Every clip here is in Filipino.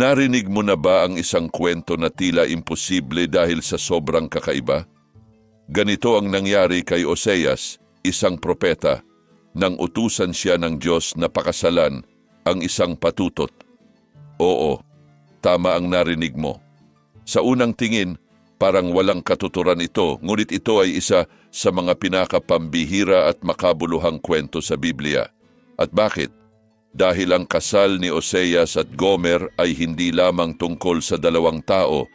Narinig mo na ba ang isang kwento na tila imposible dahil sa sobrang kakaiba? Ganito ang nangyari kay Oseas, isang propeta, nang utusan siya ng Diyos na pakasalan ang isang patutot. Oo, tama ang narinig mo. Sa unang tingin, parang walang katuturan ito, ngunit ito ay isa sa mga pinakapambihira at makabuluhang kwento sa Biblia. At bakit? Dahil ang kasal ni Oseas at Gomer ay hindi lamang tungkol sa dalawang tao,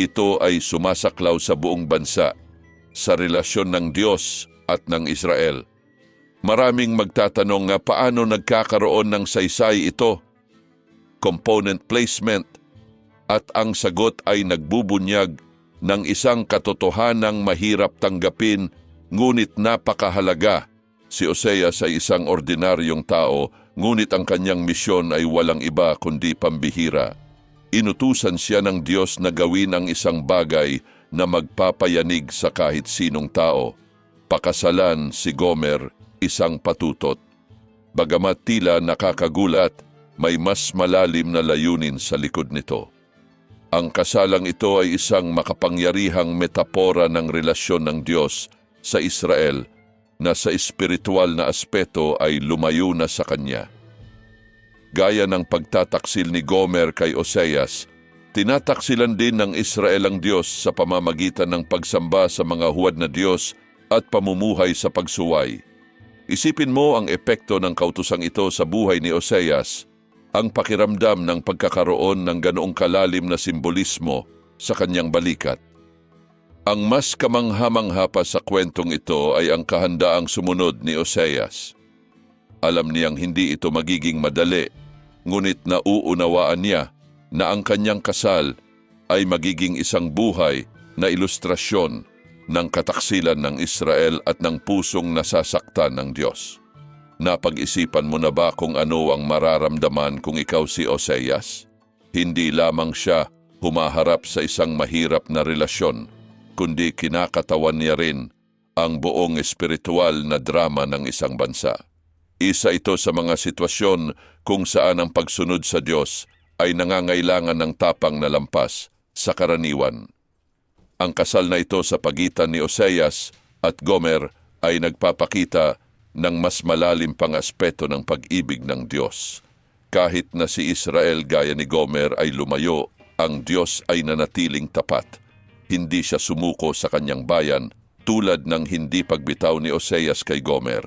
ito ay sumasaklaw sa buong bansa, sa relasyon ng Diyos at ng Israel. Maraming magtatanong nga paano nagkakaroon ng saysay ito, component placement, at ang sagot ay nagbubunyag ng isang katotohanang mahirap tanggapin ngunit napakahalaga. Si Oseas ay isang ordinaryong tao ngunit ang kanyang misyon ay walang iba kundi pambihira. Inutusan siya ng Diyos na gawin ang isang bagay na magpapayanig sa kahit sinong tao. Pakasalan si Gomer, isang patutot. Bagamat tila nakakagulat, may mas malalim na layunin sa likod nito. Ang kasalang ito ay isang makapangyarihang metapora ng relasyon ng Diyos sa Israel na sa espiritual na aspeto ay lumayo na sa Kanya. Gaya ng pagtataksil ni Gomer kay Oseas, tinataksilan din ng Israel ang Diyos sa pamamagitan ng pagsamba sa mga huwad na Diyos at pamumuhay sa pagsuway. Isipin mo ang epekto ng kautusang ito sa buhay ni Oseas, ang pakiramdam ng pagkakaroon ng ganoong kalalim na simbolismo sa kanyang balikat. Ang mas kamangha-mangha pa sa kwentong ito ay ang kahandaang sumunod ni Oseas. Alam niyang hindi ito magiging madali, ngunit nauunawaan niya na ang kanyang kasal ay magiging isang buhay na ilustrasyon ng kataksilan ng Israel at ng pusong nasasaktan ng Diyos. Napag-isipan mo na ba kung ano ang mararamdaman kung ikaw si Oseas? Hindi lamang siya humaharap sa isang mahirap na relasyon, kundi kinakatawan niya rin ang buong espiritual na drama ng isang bansa. Isa ito sa mga sitwasyon kung saan ang pagsunod sa Diyos ay nangangailangan ng tapang na lampas sa karaniwan. Ang kasal na ito sa pagitan ni Oseas at Gomer ay nagpapakita ng mas malalim pang aspeto ng pag-ibig ng Diyos. Kahit na si Israel gaya ni Gomer ay lumayo, ang Diyos ay nanatiling tapat. Hindi siya sumuko sa kanyang bayan tulad ng hindi pagbitaw ni Oseas kay Gomer.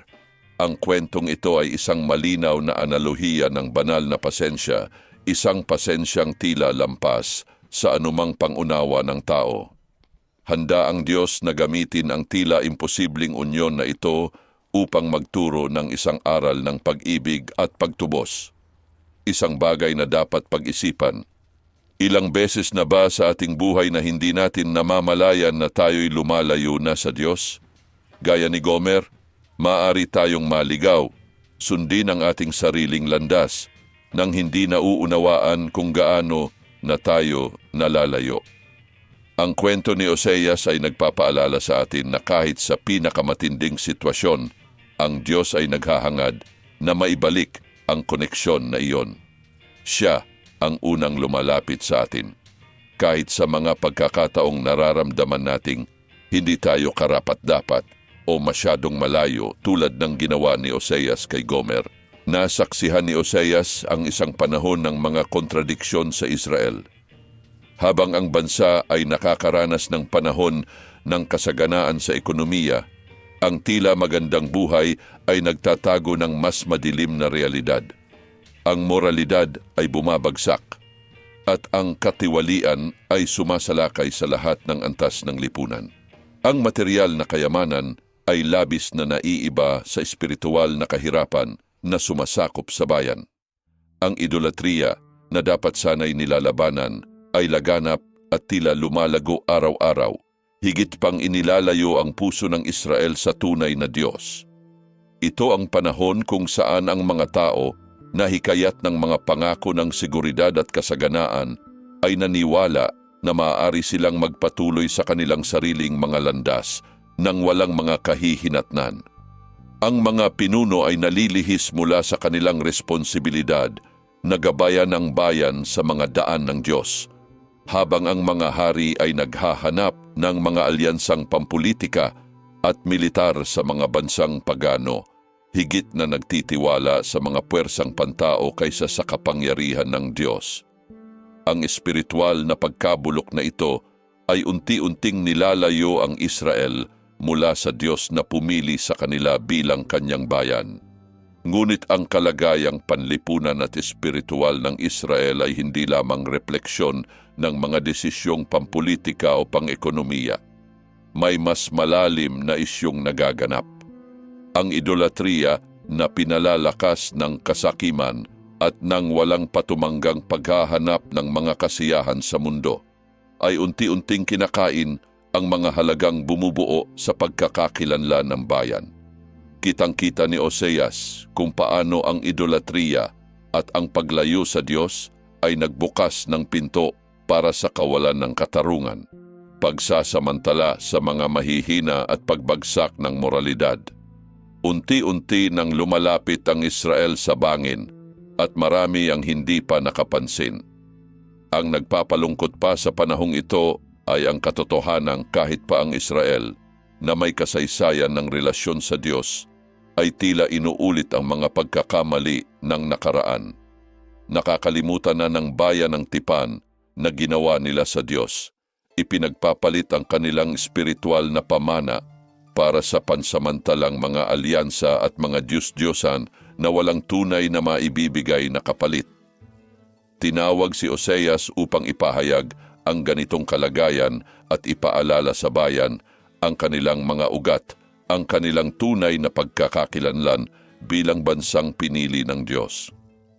Ang kwentong ito ay isang malinaw na analohiya ng banal na pasensya, isang pasensyang tila lampas sa anumang pangunawa ng tao. Handa ang Diyos na gamitin ang tila imposibleng unyon na ito upang magturo ng isang aral ng pag-ibig at pagtubos. Isang bagay na dapat pag-isipan. Ilang beses na ba sa ating buhay na hindi natin namamalayan na tayo'y lumalayo na sa Diyos? Gaya ni Gomer, maaari tayong maligaw, sundin ang ating sariling landas, nang hindi nauunawaan kung gaano na tayo nalalayo. Ang kwento ni Oseas ay nagpapaalala sa atin na kahit sa pinakamatinding sitwasyon, ang Diyos ay naghahangad na maibalik ang koneksyon na iyon. Siya ang unang lumalapit sa atin. Kahit sa mga pagkakataong nararamdaman nating hindi tayo karapat-dapat o masyadong malayo tulad ng ginawa ni Oseas kay Gomer. Nasaksihan ni Oseas ang isang panahon ng mga kontradiksyon sa Israel. Habang ang bansa ay nakakaranas ng panahon ng kasaganaan sa ekonomiya, ang tila magandang buhay ay nagtatago ng mas madilim na realidad. Ang moralidad ay bumabagsak at ang katiwalian ay sumasalakay sa lahat ng antas ng lipunan. Ang material na kayamanan ay labis na naiiba sa espiritual na kahirapan na sumasakop sa bayan. Ang idolatriya na dapat sanay nilalabanan ay laganap at tila lumalago araw-araw higit pang inilalayo ang puso ng Israel sa tunay na Diyos. Ito ang panahon kung saan ang mga tao na hikayat ng mga pangako ng seguridad at kasaganaan ay naniwala na maaari silang magpatuloy sa kanilang sariling mga landas nang walang mga kahihinatnan. Ang mga pinuno ay nalilihis mula sa kanilang responsibilidad nagabayan ang bayan sa mga daan ng Diyos, habang ang mga hari ay naghahanap ng mga alyansang pampulitika at militar sa mga bansang pagano, higit na nagtitiwala sa mga puwersang pantao kaysa sa kapangyarihan ng Diyos. Ang espiritual na pagkabulok na ito ay unti-unting nilalayo ang Israel mula sa Diyos na pumili sa kanila bilang kanyang bayan. Ngunit ang kalagayang panlipunan at espiritual ng Israel ay hindi lamang refleksyon ng mga desisyong pampolitika o pang-ekonomiya. May mas malalim na isyong nagaganap. Ang idolatriya na pinalalakas ng kasakiman at ng walang patumanggang paghahanap ng mga kasiyahan sa mundo ay unti-unting kinakain ang mga halagang bumubuo sa pagkakakilanlan ng bayan. Kitang-kita ni Oseas kung paano ang idolatriya at ang paglayo sa Diyos ay nagbukas ng pinto para sa kawalan ng katarungan, pagsasamantala sa mga mahihina at pagbagsak ng moralidad. Unti-unti nang lumalapit ang Israel sa bangin at marami ang hindi pa nakapansin. Ang nagpapalungkot pa sa panahong ito ay ang katotohanang kahit pa ang Israel na may kasaysayan ng relasyon sa Diyos ay tila inuulit ang mga pagkakamali ng nakaraan. Nakakalimutan na ng bayan ng tipan na ginawa nila sa Diyos. Ipinagpapalit ang kanilang espiritual na pamana para sa pansamantalang mga alyansa at mga Diyos-Diyosan na walang tunay na maibibigay na kapalit. Tinawag si Oseas upang ipahayag ang ganitong kalagayan at ipaalala sa bayan ang kanilang mga ugat, ang kanilang tunay na pagkakakilanlan bilang bansang pinili ng Diyos.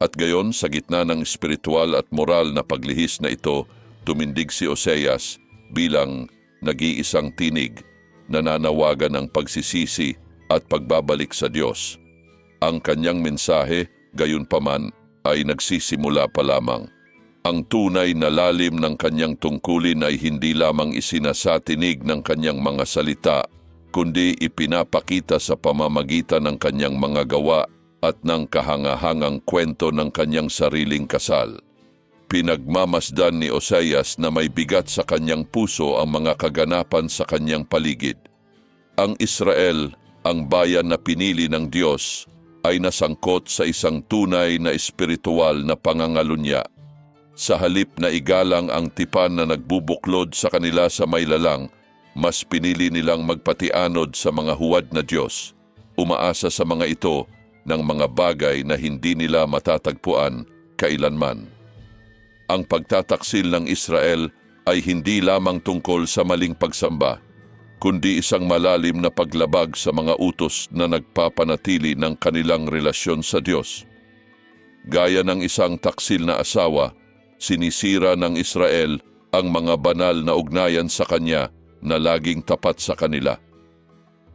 At gayon sa gitna ng espiritual at moral na paglihis na ito, tumindig si Oseas bilang nag-iisang tinig, nananawagan ng pagsisisi at pagbabalik sa Diyos. Ang kanyang mensahe, gayon paman, ay nagsisimula pa lamang. Ang tunay na lalim ng kanyang tungkulin ay hindi lamang isinasatinig ng kanyang mga salita, kundi ipinapakita sa pamamagitan ng kanyang mga gawa at ng kahangahangang kwento ng kanyang sariling kasal. Pinagmamasdan ni Oseas na may bigat sa kanyang puso ang mga kaganapan sa kanyang paligid. Ang Israel, ang bayan na pinili ng Diyos, ay nasangkot sa isang tunay na espiritual na pangangalunya. Sa halip na igalang ang tipan na nagbubuklod sa kanila sa may lalang, mas pinili nilang magpatianod sa mga huwad na Diyos, umaasa sa mga ito ng mga bagay na hindi nila matatagpuan kailanman. Ang pagtataksil ng Israel ay hindi lamang tungkol sa maling pagsamba, kundi isang malalim na paglabag sa mga utos na nagpapanatili ng kanilang relasyon sa Diyos. Gaya ng isang taksil na asawa, sinisira ng Israel ang mga banal na ugnayan sa Kanya na laging tapat sa kanila.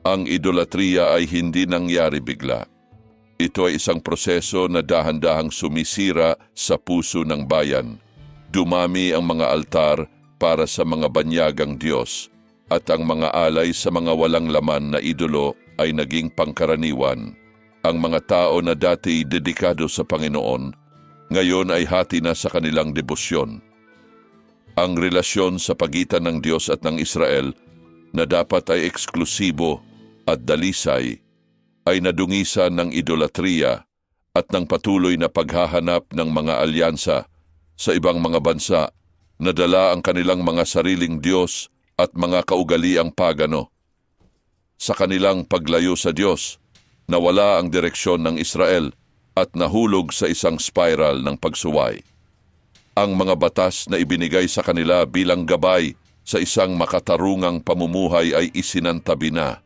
Ang idolatriya ay hindi nangyari bigla. Ito ay isang proseso na dahan-dahang sumisira sa puso ng bayan. Dumami ang mga altar para sa mga banyagang Diyos at ang mga alay sa mga walang laman na idolo ay naging pangkaraniwan. Ang mga tao na dati dedikado sa Panginoon, ngayon ay hati na sa kanilang debosyon. Ang relasyon sa pagitan ng Diyos at ng Israel na dapat ay eksklusibo at dalisay ay nadungisan ng idolatriya at ng patuloy na paghahanap ng mga alyansa sa ibang mga bansa na dala ang kanilang mga sariling Diyos at mga kaugaliang pagano. Sa kanilang paglayo sa Diyos, nawala ang direksyon ng Israel at nahulog sa isang spiral ng pagsuway. Ang mga batas na ibinigay sa kanila bilang gabay sa isang makatarungang pamumuhay ay isinantabi na.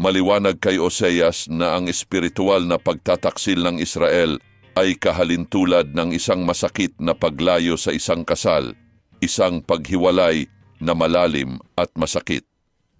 Maliwanag kay Oseas na ang espiritual na pagtataksil ng Israel ay kahalintulad ng isang masakit na paglayo sa isang kasal, isang paghiwalay na malalim at masakit.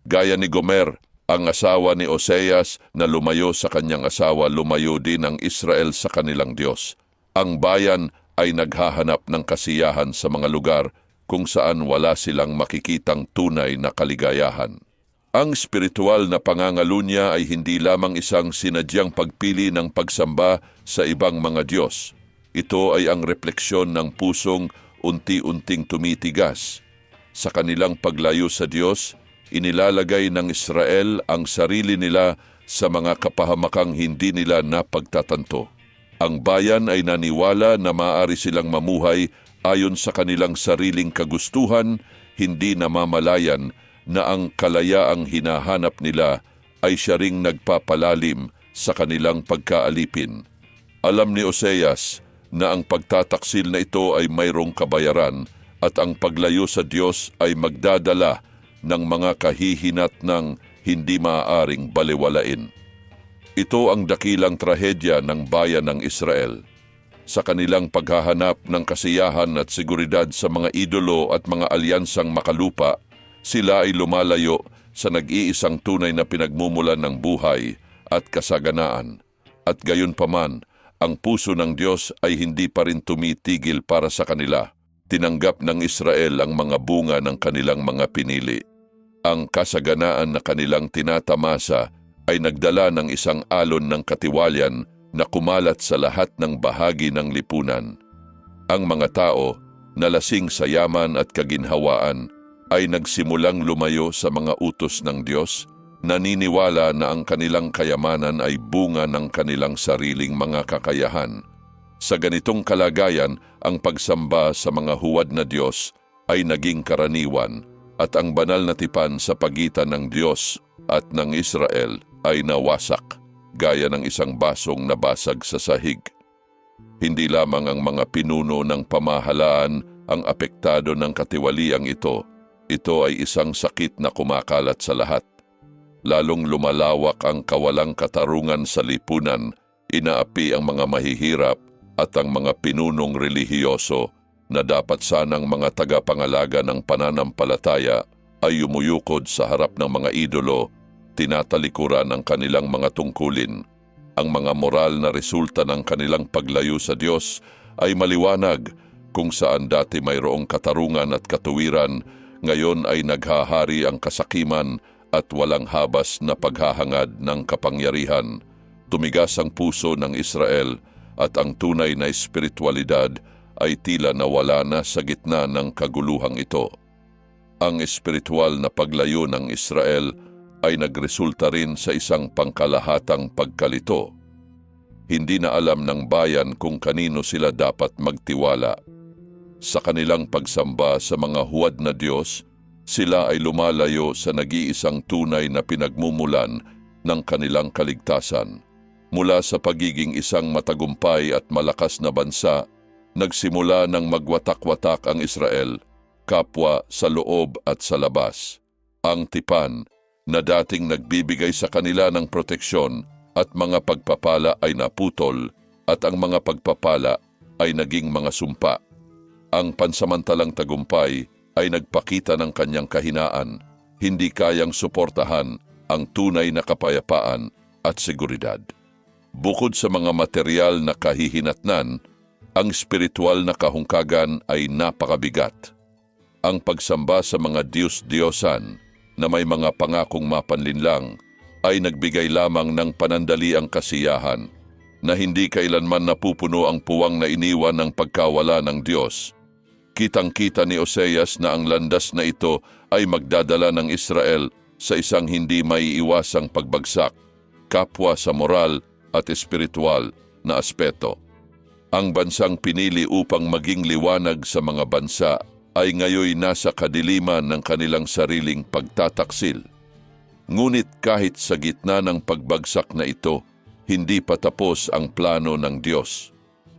Gaya ni Gomer, ang asawa ni Oseas na lumayo sa kanyang asawa, lumayo din ang Israel sa kanilang Diyos. Ang bayan ay naghahanap ng kasiyahan sa mga lugar kung saan wala silang makikitang tunay na kaligayahan. Ang spiritual na pangangalunya ay hindi lamang isang sinadyang pagpili ng pagsamba sa ibang mga Diyos. Ito ay ang refleksyon ng pusong unti-unting tumitigas. Sa kanilang paglayo sa Diyos, inilalagay ng Israel ang sarili nila sa mga kapahamakang hindi nila napagtatanto. Ang bayan ay naniwala na maaari silang mamuhay ayon sa kanilang sariling kagustuhan, hindi namamalayan na ang kalayaang hinahanap nila ay siya ring nagpapalalim sa kanilang pagkaalipin. Alam ni Oseas na ang pagtataksil na ito ay mayroong kabayaran at ang paglayo sa Diyos ay magdadala ng mga kahihinat ng hindi maaaring baliwalain. Ito ang dakilang trahedya ng bayan ng Israel. Sa kanilang paghahanap ng kasiyahan at seguridad sa mga idolo at mga alyansang makalupa, sila ay lumalayo sa nag-iisang tunay na pinagmumulan ng buhay at kasaganaan. At gayon paman, ang puso ng Diyos ay hindi pa rin tumitigil para sa kanila. Tinanggap ng Israel ang mga bunga ng kanilang mga pinili. Ang kasaganaan na kanilang tinatamasa ay nagdala ng isang alon ng katiwalian na kumalat sa lahat ng bahagi ng lipunan. Ang mga tao, nalasing sa yaman at kaginhawaan, ay nagsimulang lumayo sa mga utos ng Diyos, naniniwala na ang kanilang kayamanan ay bunga ng kanilang sariling mga kakayahan. Sa ganitong kalagayan, ang pagsamba sa mga huwad na Diyos ay naging karaniwan at ang banal na tipan sa pagitan ng Diyos at ng Israel ay nawasak gaya ng isang basong nabasag sa sahig. Hindi lamang ang mga pinuno ng pamahalaan ang apektado ng katiwaliang ito, ito ay isang sakit na kumakalat sa lahat. Lalong lumalawak ang kawalang katarungan sa lipunan, inaapi ang mga mahihirap at ang mga pinunong relihiyoso na dapat sanang mga tagapangalaga ng pananampalataya ay umuyukod sa harap ng mga idolo, tinatalikuran ang kanilang mga tungkulin. Ang mga moral na resulta ng kanilang paglayo sa Diyos ay maliwanag kung saan dati mayroong katarungan at katuwiran ngayon ay naghahari ang kasakiman at walang habas na paghahangad ng kapangyarihan. Tumigas ang puso ng Israel at ang tunay na espiritualidad ay tila nawala na sa gitna ng kaguluhang ito. Ang espiritual na paglayo ng Israel ay nagresulta rin sa isang pangkalahatang pagkalito. Hindi na alam ng bayan kung kanino sila dapat magtiwala sa kanilang pagsamba sa mga huwad na Diyos, sila ay lumalayo sa nag-iisang tunay na pinagmumulan ng kanilang kaligtasan. Mula sa pagiging isang matagumpay at malakas na bansa, nagsimula ng magwatak-watak ang Israel, kapwa sa loob at sa labas. Ang tipan na dating nagbibigay sa kanila ng proteksyon at mga pagpapala ay naputol at ang mga pagpapala ay naging mga sumpa. Ang pansamantalang tagumpay ay nagpakita ng kanyang kahinaan, hindi kayang suportahan ang tunay na kapayapaan at seguridad. Bukod sa mga material na kahihinatnan, ang spiritual na kahungkagan ay napakabigat. Ang pagsamba sa mga Diyos-Diyosan na may mga pangakong mapanlinlang ay nagbigay lamang ng panandaliang kasiyahan na hindi kailanman napupuno ang puwang na iniwan ng pagkawala ng Diyos Kitang-kita ni Oseas na ang landas na ito ay magdadala ng Israel sa isang hindi maiiwasang pagbagsak, kapwa sa moral at espiritual na aspeto. Ang bansang pinili upang maging liwanag sa mga bansa ay ngayoy nasa kadiliman ng kanilang sariling pagtataksil. Ngunit kahit sa gitna ng pagbagsak na ito, hindi pa tapos ang plano ng Diyos.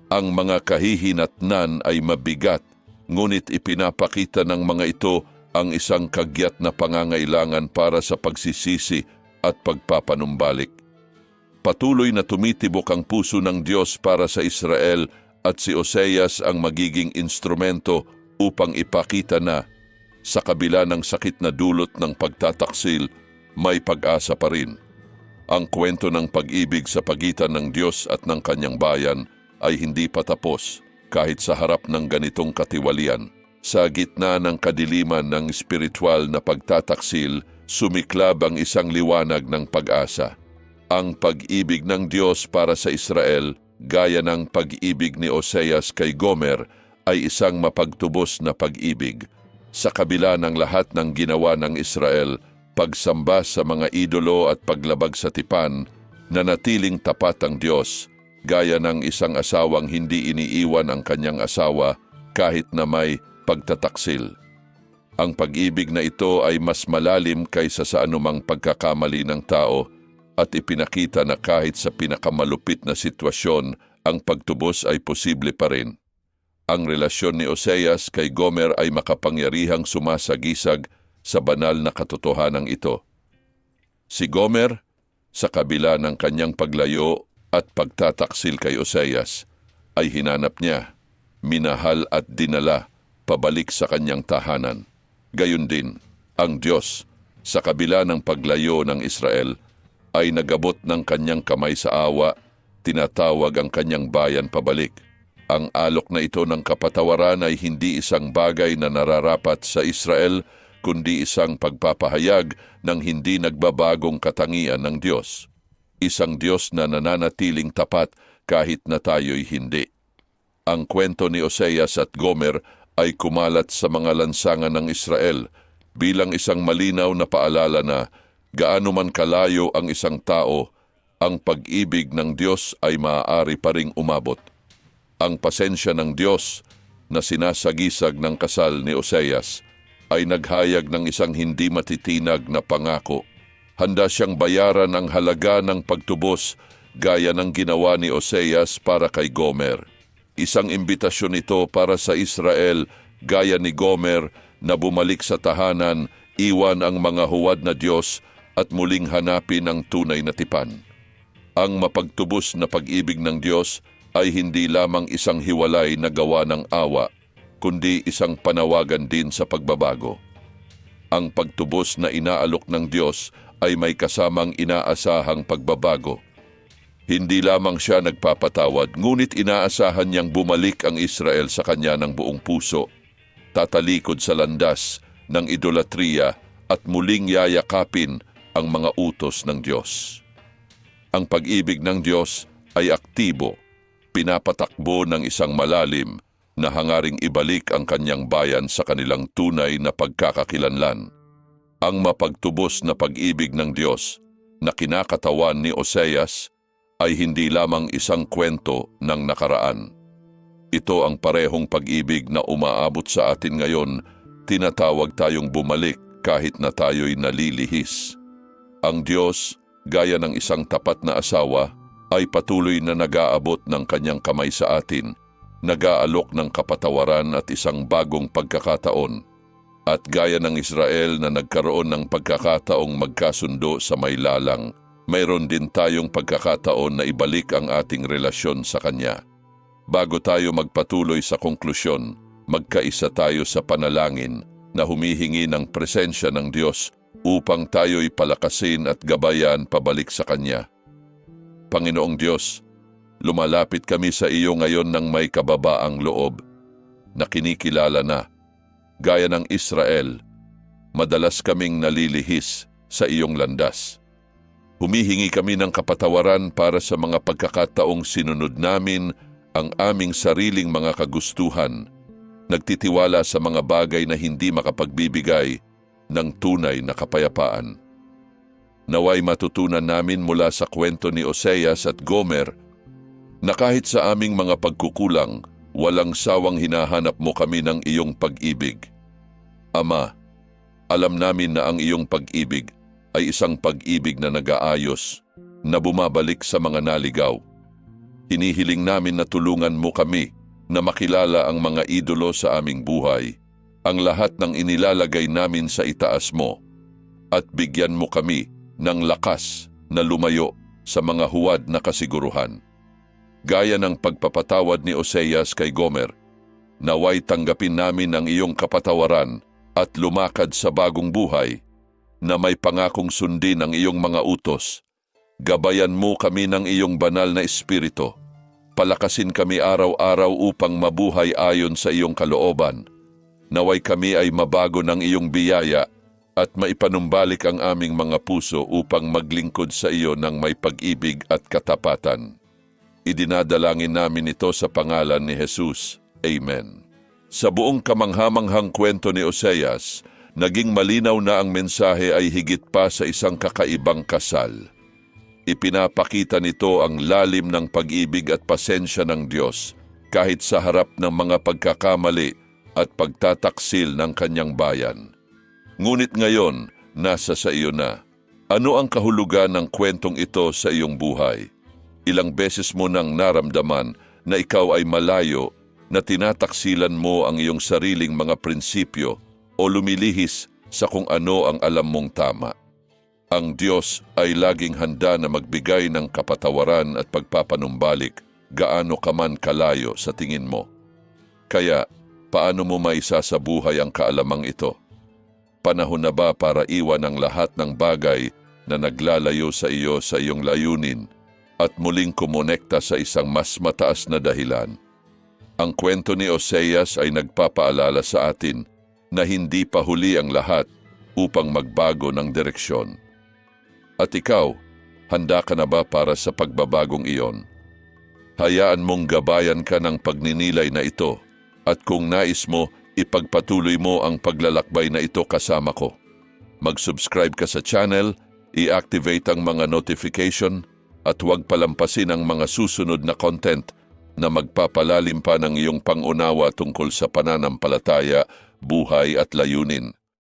Ang mga kahihinatnan ay mabigat ngunit ipinapakita ng mga ito ang isang kagyat na pangangailangan para sa pagsisisi at pagpapanumbalik. Patuloy na tumitibok ang puso ng Diyos para sa Israel at si Oseas ang magiging instrumento upang ipakita na sa kabila ng sakit na dulot ng pagtataksil, may pag-asa pa rin. Ang kwento ng pag-ibig sa pagitan ng Diyos at ng kanyang bayan ay hindi pa tapos kahit sa harap ng ganitong katiwalian. Sa gitna ng kadiliman ng spiritual na pagtataksil, sumiklab ang isang liwanag ng pag-asa. Ang pag-ibig ng Diyos para sa Israel gaya ng pag-ibig ni Oseas kay Gomer, ay isang mapagtubos na pag-ibig. Sa kabila ng lahat ng ginawa ng Israel, pagsamba sa mga idolo at paglabag sa tipan, nanatiling tapat ang Diyos, gaya ng isang asawang hindi iniiwan ang kanyang asawa kahit na may pagtataksil. Ang pag-ibig na ito ay mas malalim kaysa sa anumang pagkakamali ng tao at ipinakita na kahit sa pinakamalupit na sitwasyon, ang pagtubos ay posible pa rin. Ang relasyon ni Oseas kay Gomer ay makapangyarihang sumasagisag sa banal na katotohanan ito. Si Gomer, sa kabila ng kanyang paglayo at pagtataksil kay Oseas, ay hinanap niya, minahal at dinala pabalik sa kanyang tahanan. Gayun din, ang Diyos, sa kabila ng paglayo ng Israel, ay nagabot ng kanyang kamay sa awa, tinatawag ang kanyang bayan pabalik. Ang alok na ito ng kapatawaran ay hindi isang bagay na nararapat sa Israel, kundi isang pagpapahayag ng hindi nagbabagong katangian ng Diyos. Isang Diyos na nananatiling tapat kahit na tayo'y hindi. Ang kwento ni Oseas at Gomer ay kumalat sa mga lansangan ng Israel bilang isang malinaw na paalala na gaano man kalayo ang isang tao, ang pag-ibig ng Diyos ay maaari pa ring umabot. Ang pasensya ng Diyos na sinasagisag ng kasal ni Oseas ay naghayag ng isang hindi matitinag na pangako. Handa siyang bayaran ang halaga ng pagtubos gaya ng ginawa ni Oseas para kay Gomer. Isang imbitasyon ito para sa Israel gaya ni Gomer na bumalik sa tahanan, iwan ang mga huwad na Diyos at muling hanapin ang tunay na tipan. Ang mapagtubos na pag-ibig ng Diyos ay hindi lamang isang hiwalay na gawa ng awa, kundi isang panawagan din sa pagbabago. Ang pagtubos na inaalok ng Diyos ay may kasamang inaasahang pagbabago. Hindi lamang siya nagpapatawad, ngunit inaasahan niyang bumalik ang Israel sa kanya ng buong puso, tatalikod sa landas ng idolatriya at muling yayakapin ang mga utos ng Diyos. Ang pag-ibig ng Diyos ay aktibo, pinapatakbo ng isang malalim na hangaring ibalik ang kanyang bayan sa kanilang tunay na pagkakakilanlan. Ang mapagtubos na pag-ibig ng Diyos na kinakatawan ni Oseas ay hindi lamang isang kwento ng nakaraan. Ito ang parehong pag-ibig na umaabot sa atin ngayon, tinatawag tayong bumalik kahit na tayo'y nalilihis. Ang Diyos, gaya ng isang tapat na asawa, ay patuloy na nag-aabot ng kanyang kamay sa atin, nag-aalok ng kapatawaran at isang bagong pagkakataon. At gaya ng Israel na nagkaroon ng pagkakataong magkasundo sa may lalang, mayroon din tayong pagkakataon na ibalik ang ating relasyon sa Kanya. Bago tayo magpatuloy sa konklusyon, magkaisa tayo sa panalangin na humihingi ng presensya ng Diyos upang tayo'y palakasin at gabayan pabalik sa Kanya. Panginoong Diyos, lumalapit kami sa iyo ngayon ng may kababaang loob na kinikilala na, gaya ng Israel, madalas kaming nalilihis sa iyong landas. Humihingi kami ng kapatawaran para sa mga pagkakataong sinunod namin ang aming sariling mga kagustuhan, nagtitiwala sa mga bagay na hindi makapagbibigay ng tunay na kapayapaan. Naway matutunan namin mula sa kwento ni Oseas at Gomer na kahit sa aming mga pagkukulang, walang sawang hinahanap mo kami ng iyong pag-ibig. Ama, alam namin na ang iyong pag-ibig ay isang pag-ibig na nag-aayos, na bumabalik sa mga naligaw. Hinihiling namin na tulungan mo kami na makilala ang mga idolo sa aming buhay, ang lahat ng inilalagay namin sa itaas mo, at bigyan mo kami ng lakas na lumayo sa mga huwad na kasiguruhan. Gaya ng pagpapatawad ni Oseas kay Gomer, naway tanggapin namin ang iyong kapatawaran at lumakad sa bagong buhay na may pangakong sundin ang iyong mga utos. Gabayan mo kami ng iyong banal na espiritu. Palakasin kami araw-araw upang mabuhay ayon sa iyong kalooban. Naway kami ay mabago ng iyong biyaya at maipanumbalik ang aming mga puso upang maglingkod sa iyo ng may pag-ibig at katapatan. Idinadalangin namin ito sa pangalan ni Jesus. Amen. Sa buong kamanghamanghang kwento ni Oseas, naging malinaw na ang mensahe ay higit pa sa isang kakaibang kasal. Ipinapakita nito ang lalim ng pag-ibig at pasensya ng Diyos kahit sa harap ng mga pagkakamali at pagtataksil ng kanyang bayan. Ngunit ngayon, nasa sa iyo na. Ano ang kahulugan ng kwentong ito sa iyong buhay? Ilang beses mo nang naramdaman na ikaw ay malayo, na tinataksilan mo ang iyong sariling mga prinsipyo o lumilihis sa kung ano ang alam mong tama. Ang Diyos ay laging handa na magbigay ng kapatawaran at pagpapanumbalik gaano ka man kalayo sa tingin mo. Kaya, paano mo maisa sa buhay ang kaalamang ito? Panahon na ba para iwan ang lahat ng bagay na naglalayo sa iyo sa iyong layunin at muling kumonekta sa isang mas mataas na dahilan? Ang kwento ni Oseas ay nagpapaalala sa atin na hindi pa huli ang lahat upang magbago ng direksyon. At ikaw, handa ka na ba para sa pagbabagong iyon? Hayaan mong gabayan ka ng pagninilay na ito at kung nais mo, ipagpatuloy mo ang paglalakbay na ito kasama ko. Mag-subscribe ka sa channel, i-activate ang mga notification at huwag palampasin ang mga susunod na content na magpapalalim pa ng iyong pangunawa tungkol sa pananampalataya, buhay at layunin.